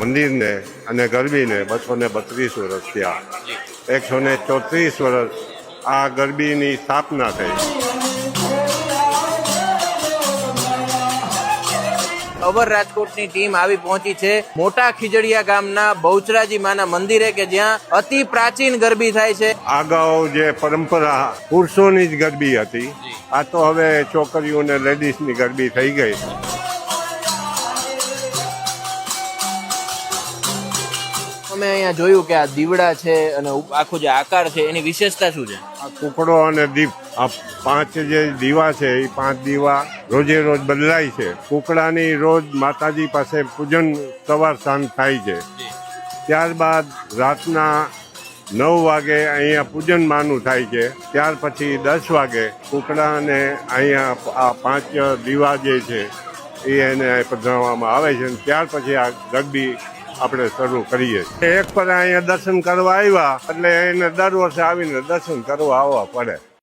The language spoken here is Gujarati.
મંદિરને અને ગરબીને બસો ને બત્રીસ વર્ષ થયા. એકસો ને ચોત્રીસ વર્ષ આ ગરબીની સ્થાપના થઈ. અવર રાજકોટની ટીમ આવી પહોંચી છે મોટા ખીજડીયા ગામના બહુચરાજી માના મંદિરે કે જ્યાં અતિ પ્રાચીન ગરબી થાય છે. અગાઉ જે પરંપરા પુરુષોની જ ગરબી હતી આ તો હવે છોકરીઓને લેડીઝની ગરબી થઈ ગઈ. અમે અહીંયા જોયું કે આ દીવડા છે અને આખો જે આકાર છે એની વિશેષતા શું છે? આ કુકડો અને દીપ આ પાંચ જે દીવા છે એ પાંચ દીવા રોજે રોજ બદલાય છે. કુકડાની રોજ માતાજી પાસે પૂજન સવાર સાંજ થાય છે. ત્યારબાદ રાતના નવ વાગે અહીંયા પૂજન માનું થાય છે. ત્યાર પછી દસ વાગે કુકડાને અહીંયા આ પાંચ દીવા જે છે એ એને પધરાવવામાં આવે છે. અને ત્યાર પછી આ ગરબી આપણે શરૂ કરીએ. એક પર અહીંયા દર્શન કરવા આવ્યા, એટલે એને દર વર્ષે આવીને દર્શન કરવા આવવા પડે.